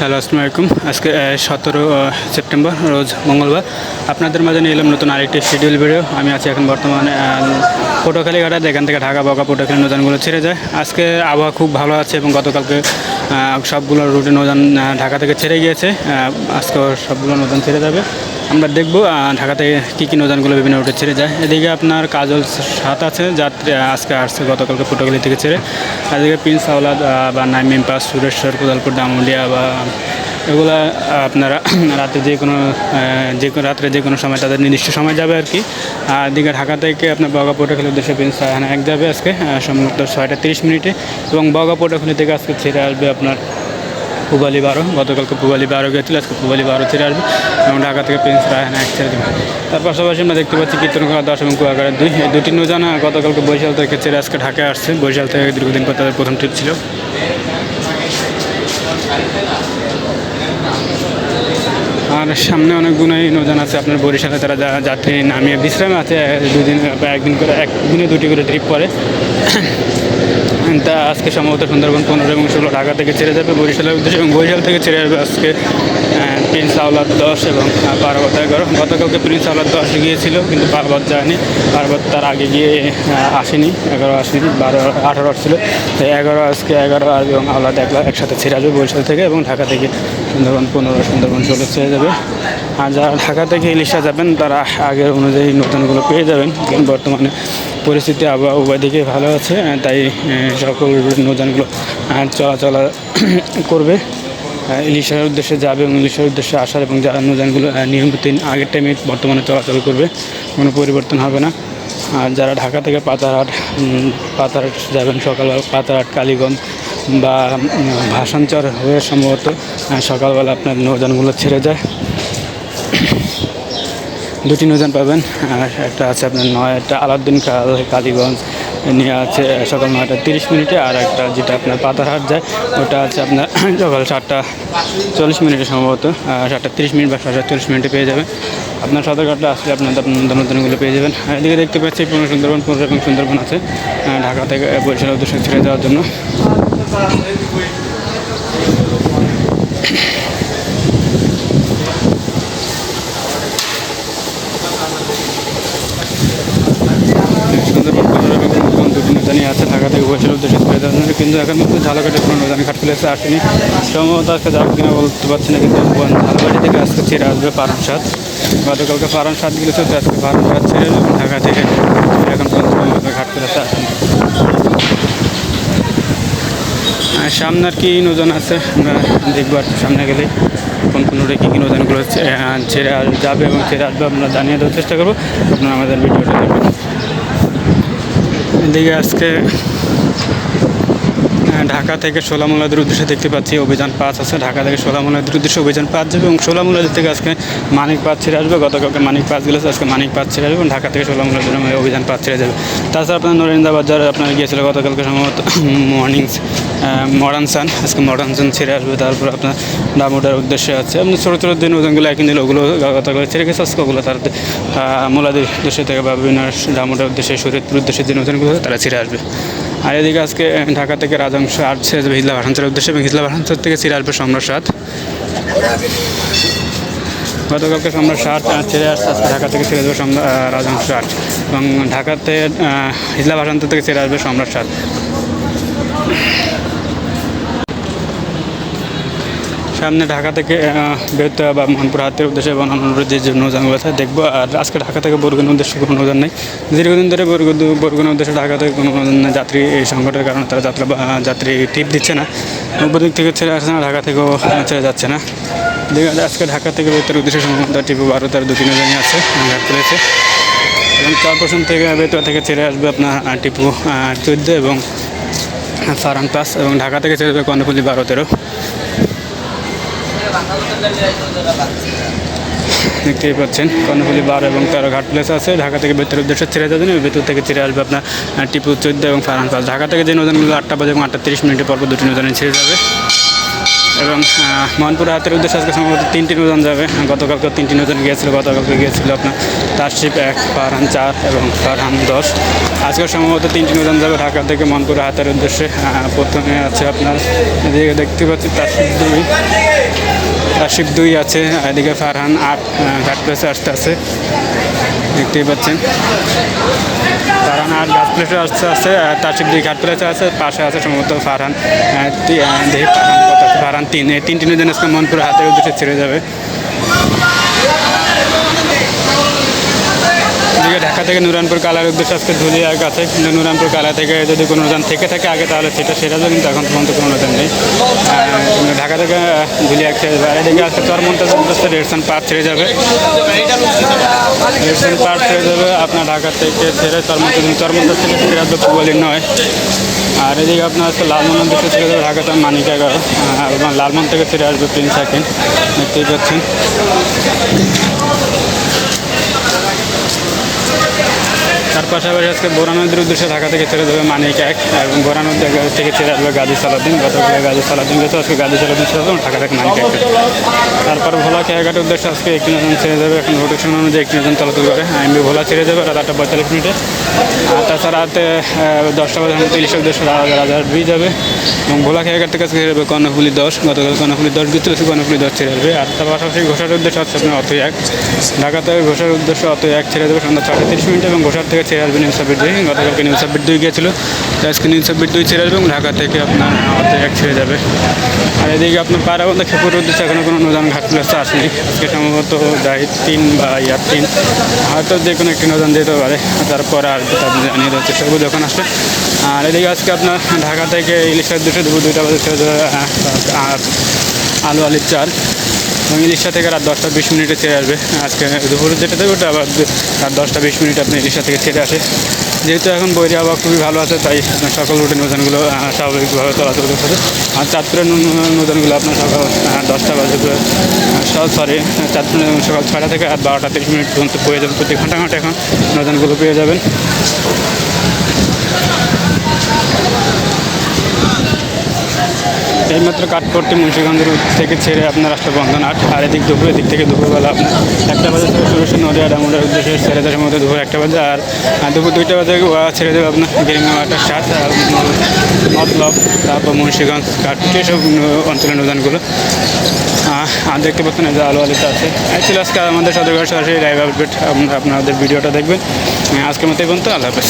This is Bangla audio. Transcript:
হ্যালো, আসসালামু আলাইকুম। আজকে সতেরো সেপ্টেম্বর, রোজ মঙ্গলবার। আপনাদের মাঝে নিয়ে এলাম নতুন আরেকটি শিডিউল ভিডিও আমি আছি এখন বর্তমানে পটুয়াখালী ঘাটাতে এখান থেকে ঢাকা, বকা, পটুয়াখালী নৌজানগুলো ছেড়ে যায়। আজকে আবহাওয়া খুব ভালো আছে এবং গতকালকে সবগুলো রুটে নৌজান ঢাকা থেকে ছেড়ে গিয়েছে। আজকে সবগুলো নৌজান ছেড়ে যাবে। আমরা দেখব আহ, ঢাকা থেকে কী কী নৌজানগুলো বিভিন্ন রুটে ছেড়ে যায়। এদিকে আপনার কাজল সাত আছে যাত্রী আজকে আসছে গতকালকে পটুয়াখালী থেকে ছেড়ে। আর এদিকে প্রিন্স আওলাদ বা নাইমিম পাস সুরেশ্বর কোদালপুর দামুলিয়া বা এগুলা আপনারা রাতে যে কোনো যে কোনো রাত্রে যে কোনো সময় তাদের নির্দিষ্ট সময় যাবে আর কি। আর এদিকে ঢাকা থেকে আপনার বগা পটুয়াখালী উদ্দেশ্যে প্রিন্স এক যাবে আজকে সম্ভবত ছয়টা তিরিশ মিনিটে। এবং বগা পটুয়াখালী থেকে আজকে ছেড়ে আসবে আপনার পুবালি বারো, গতকালকে পুবালি বারো গিয়েছিল আজকে পুবালি বারো ছেড়ে আসবে। এবং ঢাকা থেকে প্রিন্স রায়হানা এক ছেড়ে দেবে। তার পাশাপাশি আমরা দেখতে পাচ্ছি কীর্তনকলা দশ এবং কুয়াকারের দুই। দুটি নৌজানা গতকালকে বরিশাল থেকে ছেড়ে আজকে ঢাকায় আসছে। বরিশাল থেকে দীর্ঘদিন পর তাদের প্রথম ট্রিপ ছিল। আর সামনে অনেকগুলোই নৌজান আছে। আপনার বরিশালে তারা যাত্রী নামিয়ে বিশ্রামে আছে। দুদিন বা একদিন করে একদিনে দুটি করে ট্রিপ করে। তা আজকে সম্ভবত সুন্দরবন, পনেরো এবং ষোলো ঢাকা থেকে ছেড়ে যাবে, বরিশালের উদ্দেশ্যে এবং বরিশাল থেকে ছেড়ে যাবে আজকে প্রিন্স আওলাদ দশ এবং পার্বত এগারো। গতকালকে প্রিন্স আওলাদ দশ গিয়েছিল, কিন্তু পার্বত যায়নি। পার্বত তার আগে গিয়ে আসেনি, এগারো আসেনি, বারো, আঠারো আসছিল। তো এগারো আজকে এগারো আর এবং আওলাদ একলা একসাথে ছেড়ে আসবে বরিশাল থেকে এবং ঢাকা থেকে সুন্দরবন, পনেরো সুন্দরবন ষোলো ছেড়ে যাবে। আর যারা ঢাকা থেকে ইলিশা যাবেন, তারা আগের অনুযায়ী নতুনগুলো পেয়ে যাবেন। বর্তমানে পরিস্থিতি আবহাওয়া উভয় দিকে ভালো আছে তাই সকল নৌযানগুলো চলাচল করবে। ইলিশের উদ্দেশ্যে যাবে এবং ইলিশের উদ্দেশ্যে আসার এবং নৌযানগুলো নিয়মিত আগের টাইমে বর্তমানে চলাচল করবে, কোনো পরিবর্তন হবে না। আর যারা ঢাকা থেকে পাতারহাট পাতারহাট যাবেন সকালবেলা পাতারহাট, কালীগঞ্জ বা ভাসানচর হয়ে সম্ভবত সকালবেলা আপনার নৌযানগুলো ছেড়ে যায়। দুটি নৌযান পাবেন। আর একটা আছে আপনার নয়টা আলাউদ্দিন কাল কালীগঞ্জ নিয়ে আছে সকাল নয়টা তিরিশ মিনিটে, আর একটা যেটা আপনার পাতারহাট যায়, ওটা আছে আপনার সকাল সাতটা চল্লিশ মিনিটে সম্ভবত সাতটা তিরিশ মিনিট বা সাতটা চল্লিশ মিনিটে পেয়ে যাবেন। আপনার সদরঘাটটা আসলে আপনার নতুন নতুনগুলো পেয়ে যাবেন। এদিকে দেখতে পাচ্ছি পূর্ণ সুন্দরবন এবং সুন্দরবন আছে ঢাকা থেকে বরিশাল উদ্দেশ্যে ছেড়ে যাওয়ার জন্য সুন্দরবন পনেরো এবং সুন্দরবন দুটি নৌজানি ঢাকা উদ্দেশ্যে কিন্তু এখন মধ্যে ঝালকাঠি কোনো নৌজানি ঘাট ফেলেছে আসেনি। সম্ভবত আজকে যাবে কিনা বলতে পারছি না, কিন্তু ঝালকাঠি থেকে আজকে ছেড়ে আসবে পারন সাত গতকালকে পারন সাত গিয়েছে তো আজকে পারন সাত ছেড়ে ঢাকা থেকে এখন পর্যন্ত ঘাট ফেলেছে আসেনি সামনে আর কি নৌজান আছে, আমরা দেখব আর সামনে গেলে কোন কোন রুটে কী কী নৌজানগুলো ছেড়ে যাবে এবং ছেড়ে আসবে, আমরা জানিয়ে দেওয়ার চেষ্টা করব। আপনারা আমাদের ভিডিওটা দেখবেন। এদিকে আজকে ঢাকা থেকে সোলামুলাদের উদ্দেশ্যে দেখতে পাচ্ছি, অভিযান পাঁচ আছে। ঢাকা থেকে সোলামুলাদের উদ্দেশ্যে অভিযান পাঁচ যাবে এবং সোলামুলাদের থেকে আজকে মানিক পাঁচ ছেড়ে আসবে। গতকালকে মানিক পাঁচ গেলেছে আজকে মানিক পাঁচ ছেড়ে আসবে এবং ঢাকা থেকে সোলামুলাদের অভিযান পাঁচ ছেড়ে যাবে। তাছাড়া আপনার নরেন্দ্রাবাদ যারা আপনার গিয়েছিল গতকালকে সম্ভবত মর্নিং মডার্ন সান আজকে মডার্ন সান ছেড়ে আসবে। তারপর আপনার ডামোটার উদ্দেশ্যে আছে। আপনার ছোটো ছোটো দিন ওজনগুলো একই দিন ওগুলো গতকাল ছেড়ে গেছে। আজকে ওগুলো তার মোলাদের উদ্দেশ্যে থেকে বা বিভিন্ন ডামোটার উদ্দেশ্যে শরীরপুর উদ্দেশ্যে যে ওজনগুলো তারা ছেড়ে আসবে। আর এদিকে আজকে ঢাকা থেকে রাজাংশ আসছে হিজলা ভাষাঞ্চলের উদ্দেশ্যে। এবং হিজলা ভাষাঞ্চল থেকে সিরাজপুর আসবে সম্রাট গতকালকে সম্রাট ষাট ছেড়ে আসছে। আজকে ঢাকা থেকে ছেড়ে আসবে রাজাংশ আট এবং ঢাকাতে হিজলা ভাষান্তর থেকে ছেড়ে আসবে সম্রাট সামনে ঢাকা থেকে বেরোতে বা মোহনপুর হাতের উদ্দেশ্যে এবং অন্যান্য যে নৌজানগুলো আছে, দেখব। আর আজকে ঢাকা থেকে বরগুনের উদ্দেশ্যে কোনো নৌজান নেই। দীর্ঘদিন ধরে বরগুন উদ্দেশ্যে ঢাকা থেকে কোনো যাত্রী এই সংকটের কারণে তারা যাত্রা যাত্রী টিপ দিচ্ছে না। উপদিক থেকে ছেড়ে আসছে না, ঢাকা থেকেও ছেড়ে যাচ্ছে না। আজকে ঢাকা থেকে বেতর উদ্দেশ্যে সম্ভবত টিপু বারো তার দু তিন নৌজানি আছে ঘাট তুলেছে এবং চার পার্সেন্ট থেকে বেতুয়া থেকে ছেড়ে আসবে আপনার টিপু চোদ্দ এবং ফারান প্লাস এবং ঢাকা থেকে ছেড়ে যাবে কর্ণফুলি বারো তেরো দেখতেই পাচ্ছেন, কর্ণফুলি বার এবং তেরো ঘাট প্লেস আছে। ঢাকা থেকে ভেতরের উদ্দেশ্যে ছেড়ে যাবেন বেতুর থেকে ছেড়ে আসবে আপনার টিপু চোদ্দ এবং ফারহান পাস ঢাকা থেকে যে নদনগুলো আটটা বাজে এবং আটটা তিরিশ মিনিটের পর দুটি নদী ছেড়ে যাবে। এবং মনপুর হাতের উদ্দেশ্যে আজকে সম্ভবত তিনটি নৌযান যাবে। গতকালকে তিনটি নৌযান গিয়েছিল, গতকালকে গিয়েছিল আপনার তারশিপ এক, ফারহান চার এবং ফারহান দশ। আজকে সম্ভবত তিনটি নৌযান যাবে ঢাকা থেকে মনপুর হাতের উদ্দেশ্যে। প্রথমে আছে আপনার এদিকে দেখতে পাচ্ছি তারশিপ দুই। তার তারশিপ দুই আছে, এদিকে ফারহান আট ঘাট প্লেসে আসতে আছে। দেখতেই পাচ্ছেন। ফারহান আট ঘাট প্লেসে আসতে আছে তারশিপ দুই ঘাট প্লেসে আছে, পাশে আছে সম্ভবত ফারহান ফারহান। কত তিন তিন এই তিনটি নদী আজকে মনপুর হাতের উদ্দেশ্যে ছেড়ে যাবে এদিকে ঢাকা থেকে নুরানপুর কালার উদ্দেশ্যে আজকে ধুলিয়ার কাছে কিন্তু নুরানপুর কালা থেকে যদি কোনো যান থেকে থাকে আগে তাহলে সেটা সেটা তো কিন্তু এখন পর্যন্ত কোনো যান নেই। ঢাকা থেকে ধুলিয়া ছেড়ে যাবে এদিকে আজকে চরমন্তাজ উদ্দেশ্যে রেডসান পার্ক ছেড়ে যাবে। রেডসান পার্ক ছেড়ে যাবে, আপনার ঢাকা থেকে ছেড়ে চরমন্তাজ চরমন্তাজ থেকে ছেড়ে আসবে পুয়ালি নয়। আর এদিকে আপনার আজকে লালমন উদ্দেশ্যে ছেড়ে যাবে ঢাকা থেকে মানিক এগারো। আর আপনার লালমন থেকে ছেড়ে আসবে প্রিন্স সেকেন্ড দেখতেই পাচ্ছেন। তার পাশাপাশি আজকে বোরা নদীর উদ্দেশ্যে ঢাকা থেকে ছেড়ে দেবে মানিক এক এবং বোরা নদী থেকে ছেড়ে আসবে গাজী সালাদ্দিন গতকাল গাজী সালাদ্দিন গেছে আজকে গাজী সালাদ্দিন ছেড়ে দেবে, ঢাকা থেকে মানিক এক। তারপর ভোলা খেয়াঘাটের উদ্দেশ্যে আজকে একটি নতুন ছেড়ে দেবে। এখন রোটেশন অনুযায়ী একটি নজন চলাচল করে এমবি ভোলা ছেড়ে দেবে, রাত আটটা পঁয়তাল্লিশ মিনিটে। আর তাছাড়া রাতে দশটা বাজার মতো ইলিশের উদ্দেশ্যে রাজার ব্রিজ যাবে। এবং ভোলা খেয়াঘাট থেকে ছেড়ে যাবে কর্ণফুলি দশ। গতকাল কর্ণফুলি দশ গিয়েছিল সে কর্ণফুলি দশ ছেড়ে যাবে আর তার পাশাপাশি ঘোষার উদ্দেশ্যে হচ্ছে আপনার অত এক। ঢাকা থেকে ঘোষার উদ্দেশ্যে অত এক ছেড়ে দেবে সন্ধ্যা ছটা তিরিশ মিনিট এবং ঘোষার থেকে ছেড়ে আসবে নিউজ সাব্বির দুই গতকালকে নিউজ সাব্বির দুই গিয়েছিল। তো আজকে নিউজ সাব্বির দুই ছেড়ে আসবে এবং ঢাকা থেকে আপনার অত এক ছেড়ে যাবে। আর এদিকে আপনার পাড়াবন্ধা খেপুর উদ্দেশ্যে এখনও কোনো নৌযান ঘাট প্লেস আসেনি। আজকে সম্ভবত জাহিদ তিন বা ইয়ার তিন। হয়তো যে কোনো একটি নৌযান যেতে পারে। তারপরে আর আপনি জানিয়ে দেওয়ার চেষ্টা করব যখন আসবে। আর এদিকে আজকে আপনার ঢাকা থেকে ইলিশের দুশো দুপুর দুইটা বাজে ছেড়ে আর আলু আলির চাল। ইলিশা থেকে রাত দশটা বিশ মিনিটে ছেড়ে আসবে। আজকে দুপুরে যেটা দেবে ওটা আবার রাত দশটা বিশ মিনিট আপনি ইলিশা থেকে ছেড়ে আসে। যেহেতু এখন বৈরি আবহাওয়া খুবই ভালো আছে, তাই সকল রুটের নৌজানগুলো স্বাভাবিকভাবে চলাচল করতেছে আর চাঁদপুরের নৌ- নৌজানগুলো আপনার সকাল দশটা বাজে সরি চাঁদপুর সকাল ছয়টা থেকে রাত বারোটা তিরিশ মিনিট পর্যন্ত পেয়ে যাবেন। প্রতি ঘণ্টা ঘণ্টা এখন নৌজানগুলো পেয়ে যাবেন। এইমাত্র কাঠপট্টি মুন্সিগঞ্জের থেকে ছেড়ে আপনার রাষ্ট্রবন্ধন আট, আর এদিক দুপুরের দিক থেকে দুপুরবেলা আপনার একটা বাজে শুরু নদিয়া ডামুডার উদ্দেশ্যে ছেড়ে দেওয়ার মধ্যে দুপুর একটা বাজে, আর দুপুর দুইটা বাজে ওয়া ছেড়ে দেবে আপনার গিরিমাটা সাত আর মতলব তারপর মুন্সিগঞ্জ কাঠপট্টি এসব অঞ্চলের নদানগুলো আর দেখতে পাচ্ছেন যে আলু আলিতে আছে। ছিল আজকে আমাদের সদরঘাট সরাসরি লাইভ আপডেট আপনারা আপনাদের ভিডিওটা দেখবেন। আজকের মতো এই পর্যন্ত, আল্লাহ হাফেজ।